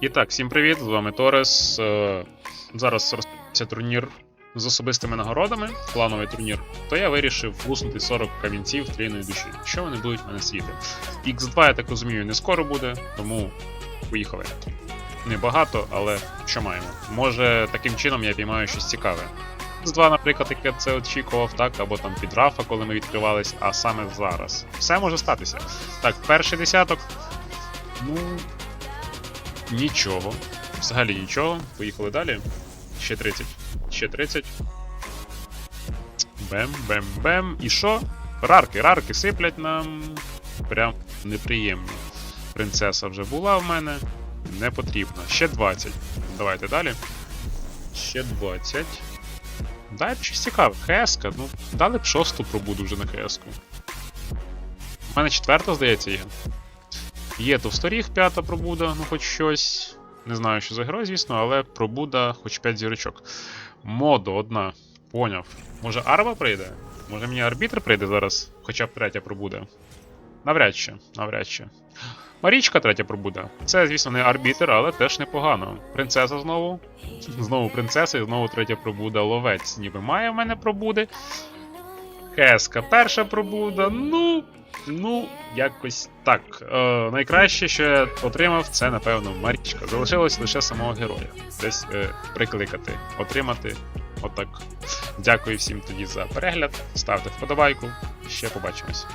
І так, всім привіт, з вами Торес. Е, Зараз розпочнеться турнір з особистими нагородами, клановий турнір. То я вирішив влуснути 40 камінців трійної душі. Що вони будуть в мене сіти? X2, я так розумію, не скоро буде, тому поїхали. Небагато, але що маємо? Може, таким чином я піймаю щось цікаве. X2, наприклад, яке це очікував, так, або там під Рафа, коли ми відкривались, а саме зараз. Все може статися. Так, перший десяток. Ну, Нічого. Взагалі нічого. Поїхали далі. Ще 30. Ще 30. Бем, бем, бем. І що? Рарки, рарки сиплять нам. Прям неприємно. Принцеса вже була в мене. Не потрібно. Ще 20. Давайте далі. Ще 20. Дай б щось цікаве. ХС-ка. Ну, дали б шосту пробуду вже на ХС-ку. У мене четверта, здається, є. Є товсторіг, п'ята пробуда, ну хоч щось. Не знаю, що за герой, звісно, але пробуда хоч 5 зірочок. Модо одна. Поняв. Може Арва прийде? Може мені арбітр прийде зараз, хоча б третя пробуда. Навряд чи, навряд чи. Марічка третя пробуда. Це, звісно, не арбітр, але теж непогано. Принцеса знову. Знову принцеса і знову третя пробуда. Ловець ніби має в мене пробуди. Хеска перша пробуда. Ну. Ну, якось так. Е, найкраще, що я отримав, це, напевно, Марічка. Залишилось лише самого героя. Десь е, прикликати, отримати. Отак. Дякую всім тоді за перегляд. Ставте вподобайку. Ще побачимось.